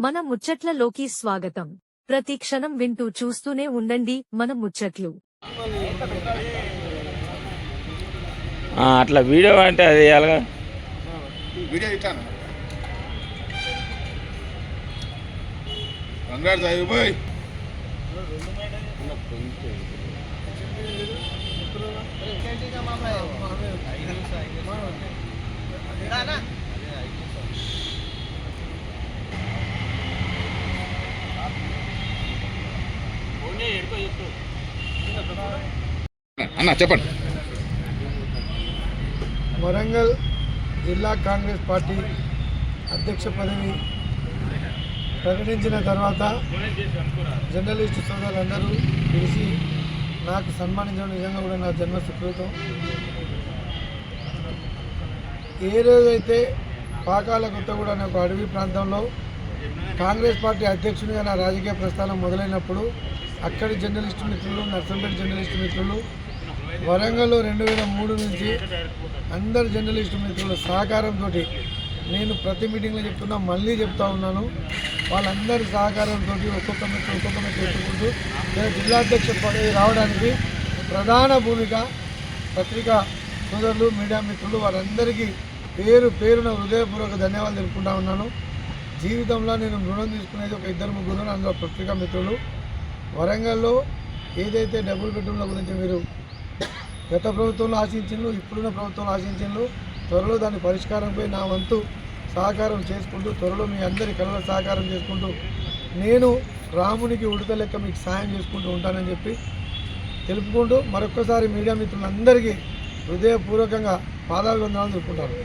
మన ముచ్చట్లలోకి స్వాగతం. ప్రతి క్షణం వింటూ చూస్తూనే ఉండండి మన ముచ్చట్లు. అట్లా వీడియో అంటే అది ఎలాగా? వీడియో ఇట్టాను. కంగారు సాగిపోయి అన్న చెప్పండి. వరంగల్ జిల్లా కాంగ్రెస్ పార్టీ అధ్యక్ష పదవి ప్రకటించిన తర్వాత జర్నలిస్టు సోదరులందరూ పిలిచి నాకు సన్మానించడం నిజంగా కూడా నా జన్మ సుకృతం. ఏ రోజైతే పాకాల కొత్తగూడ అనే ఒక అడవి ప్రాంతంలో కాంగ్రెస్ పార్టీ అధ్యక్షునిగా నా రాజకీయ ప్రస్థానం మొదలైనప్పుడు అక్కడి జర్నలిస్ట్ మిత్రులు నర్సంపేట జర్నలిస్ట్ మిత్రులు వరంగల్లో రెండు వేల మూడు నుంచి అందరు జర్నలిస్ట్ మిత్రుల సహకారంతో నేను ప్రతి మీటింగ్లో చెప్తున్నా మళ్ళీ చెప్తా ఉన్నాను. వాళ్ళందరి సహకారంతో ఒక్కొక్క మిత్రులు ఒక్కొక్క మిత్రులు ఎత్తుకుంటూ నేను జిల్లాధ్యక్ష పదవి రావడానికి ప్రధాన భూమిక పత్రికా సోదరులు మీడియా మిత్రులు వారందరికీ పేరు పేరున హృదయపూర్వక ధన్యవాదాలు తెలుపుకుంటా ఉన్నాను. జీవితంలో నేను రుణం తీసుకునేది ఒక ఇద్దరు ముగ్గురు అందులో పత్రికా మిత్రులు. వరంగల్లో ఏదైతే డబుల్ బెడ్రూమ్ల గురించి మీరు గత ప్రభుత్వంలో ఆశించిండ్రు ఇప్పుడున్న ప్రభుత్వంలో ఆశించిండ్రు త్వరలో దాని పరిష్కారంపై నా వంతు సహకారం చేసుకుంటూ త్వరలో మీ అందరి కళల సహకారం చేసుకుంటూ నేను రామునికి ఉడత లెక్క మీకు సాయం చేసుకుంటూ ఉంటానని చెప్పి తెలుపుకుంటూ మరొక్కసారి మీడియా మిత్రులందరికీ హృదయపూర్వకంగా పాదాలు వందనాలు చెప్పుకుంటాను